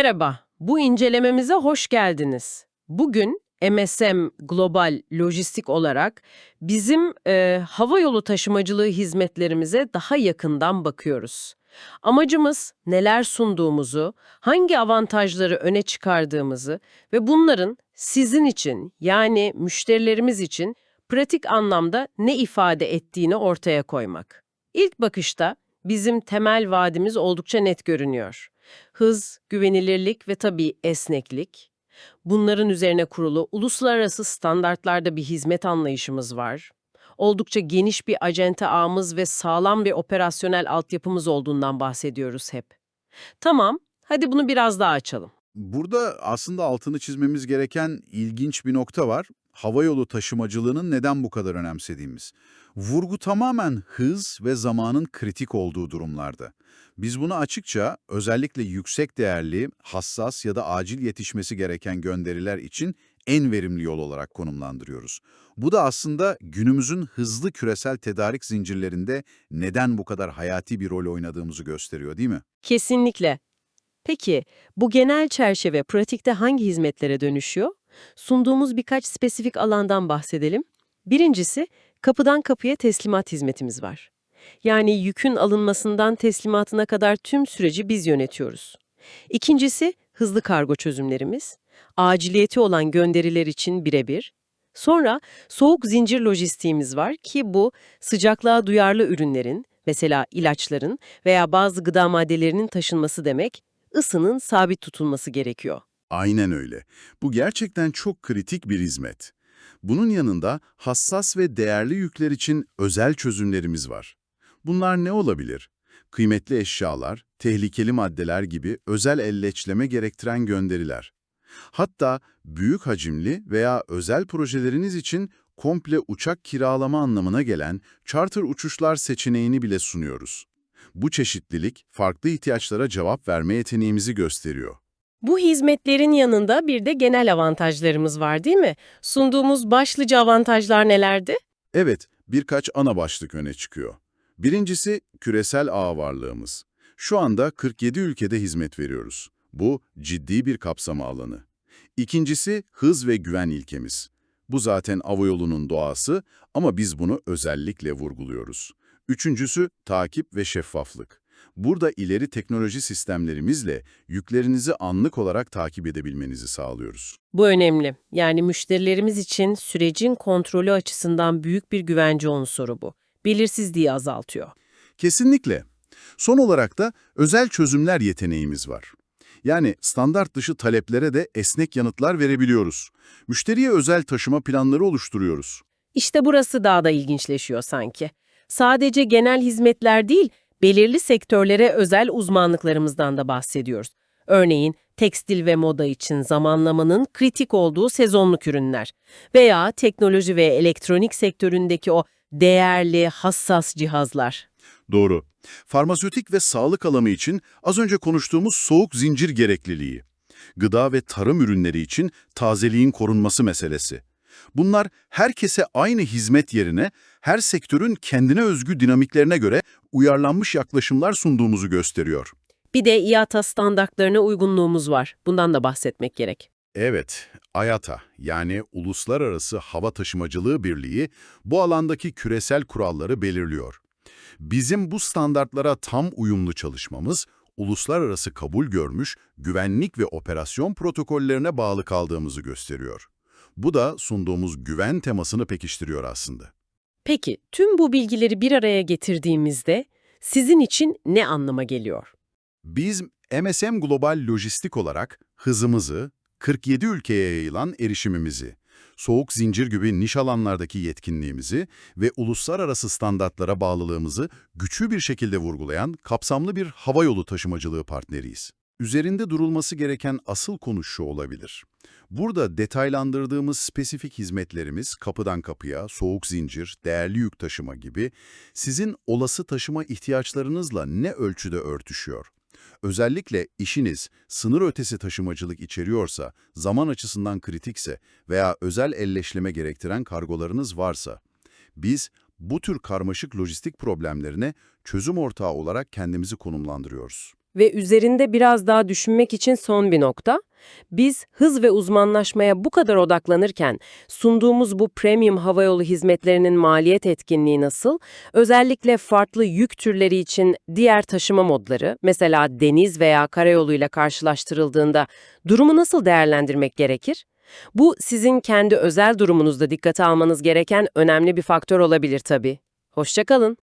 Merhaba, bu incelememize hoş geldiniz. Bugün MSM Global Lojistik olarak bizim e, hava yolu taşımacılığı hizmetlerimize daha yakından bakıyoruz. Amacımız neler sunduğumuzu, hangi avantajları öne çıkardığımızı ve bunların sizin için yani müşterilerimiz için pratik anlamda ne ifade ettiğini ortaya koymak. İlk bakışta bizim temel vaadimiz oldukça net görünüyor. Hız, güvenilirlik ve tabii esneklik. Bunların üzerine kurulu uluslararası standartlarda bir hizmet anlayışımız var. Oldukça geniş bir acente ağımız ve sağlam bir operasyonel altyapımız olduğundan bahsediyoruz hep. Tamam, hadi bunu biraz daha açalım. Burada aslında altını çizmemiz gereken ilginç bir nokta var. Havayolu taşımacılığının neden bu kadar önemsediğimiz. Vurgu tamamen hız ve zamanın kritik olduğu durumlarda. Biz bunu açıkça özellikle yüksek değerli, hassas ya da acil yetişmesi gereken gönderiler için en verimli yol olarak konumlandırıyoruz. Bu da aslında günümüzün hızlı küresel tedarik zincirlerinde neden bu kadar hayati bir rol oynadığımızı gösteriyor değil mi? Kesinlikle. Peki, bu genel çerçeve pratikte hangi hizmetlere dönüşüyor? Sunduğumuz birkaç spesifik alandan bahsedelim. Birincisi, kapıdan kapıya teslimat hizmetimiz var. Yani yükün alınmasından teslimatına kadar tüm süreci biz yönetiyoruz. İkincisi, hızlı kargo çözümlerimiz. Aciliyeti olan gönderiler için birebir. Sonra soğuk zincir lojistiğimiz var ki bu sıcaklığa duyarlı ürünlerin, mesela ilaçların veya bazı gıda maddelerinin taşınması demek, ısının sabit tutulması gerekiyor. Aynen öyle. Bu gerçekten çok kritik bir hizmet. Bunun yanında hassas ve değerli yükler için özel çözümlerimiz var. Bunlar ne olabilir? Kıymetli eşyalar, tehlikeli maddeler gibi özel elleçleme gerektiren gönderiler. Hatta büyük hacimli veya özel projeleriniz için komple uçak kiralama anlamına gelen charter uçuşlar seçeneğini bile sunuyoruz. Bu çeşitlilik farklı ihtiyaçlara cevap verme yeteneğimizi gösteriyor. Bu hizmetlerin yanında bir de genel avantajlarımız var değil mi? Sunduğumuz başlıca avantajlar nelerdi? Evet, birkaç ana başlık öne çıkıyor. Birincisi küresel ağ varlığımız. Şu anda 47 ülkede hizmet veriyoruz. Bu ciddi bir kapsama alanı. İkincisi hız ve güven ilkemiz. Bu zaten avayolunun doğası ama biz bunu özellikle vurguluyoruz. Üçüncüsü takip ve şeffaflık. Burada ileri teknoloji sistemlerimizle yüklerinizi anlık olarak takip edebilmenizi sağlıyoruz. Bu önemli. Yani müşterilerimiz için sürecin kontrolü açısından büyük bir güvence unsuru bu. Belirsizliği azaltıyor. Kesinlikle. Son olarak da özel çözümler yeteneğimiz var. Yani standart dışı taleplere de esnek yanıtlar verebiliyoruz. Müşteriye özel taşıma planları oluşturuyoruz. İşte burası daha da ilginçleşiyor sanki. Sadece genel hizmetler değil, belirli sektörlere özel uzmanlıklarımızdan da bahsediyoruz. Örneğin tekstil ve moda için zamanlamanın kritik olduğu sezonluk ürünler veya teknoloji ve elektronik sektöründeki o değerli, hassas cihazlar. Doğru. Farmasötik ve sağlık alanı için az önce konuştuğumuz soğuk zincir gerekliliği. Gıda ve tarım ürünleri için tazeliğin korunması meselesi. Bunlar herkese aynı hizmet yerine her sektörün kendine özgü dinamiklerine göre uyarlanmış yaklaşımlar sunduğumuzu gösteriyor. Bir de IATA standartlarına uygunluğumuz var. Bundan da bahsetmek gerek. Evet, IATA yani Uluslararası Hava Taşımacılığı Birliği bu alandaki küresel kuralları belirliyor. Bizim bu standartlara tam uyumlu çalışmamız, uluslararası kabul görmüş güvenlik ve operasyon protokollerine bağlı kaldığımızı gösteriyor. Bu da sunduğumuz güven temasını pekiştiriyor aslında. Peki, tüm bu bilgileri bir araya getirdiğimizde sizin için ne anlama geliyor? Biz MSM Global Lojistik olarak hızımızı, 47 ülkeye yayılan erişimimizi, soğuk zincir gibi niş alanlardaki yetkinliğimizi ve uluslararası standartlara bağlılığımızı güçlü bir şekilde vurgulayan kapsamlı bir havayolu taşımacılığı partneriyiz. Üzerinde durulması gereken asıl konu şu olabilir. Burada detaylandırdığımız spesifik hizmetlerimiz kapıdan kapıya, soğuk zincir, değerli yük taşıma gibi sizin olası taşıma ihtiyaçlarınızla ne ölçüde örtüşüyor? Özellikle işiniz sınır ötesi taşımacılık içeriyorsa, zaman açısından kritikse veya özel elleşleme gerektiren kargolarınız varsa, biz bu tür karmaşık lojistik problemlerine çözüm ortağı olarak kendimizi konumlandırıyoruz. Ve üzerinde biraz daha düşünmek için son bir nokta. Biz hız ve uzmanlaşmaya bu kadar odaklanırken sunduğumuz bu premium havayolu hizmetlerinin maliyet etkinliği nasıl? Özellikle farklı yük türleri için diğer taşıma modları, mesela deniz veya karayoluyla karşılaştırıldığında durumu nasıl değerlendirmek gerekir? Bu sizin kendi özel durumunuzda dikkate almanız gereken önemli bir faktör olabilir tabii. Hoşçakalın.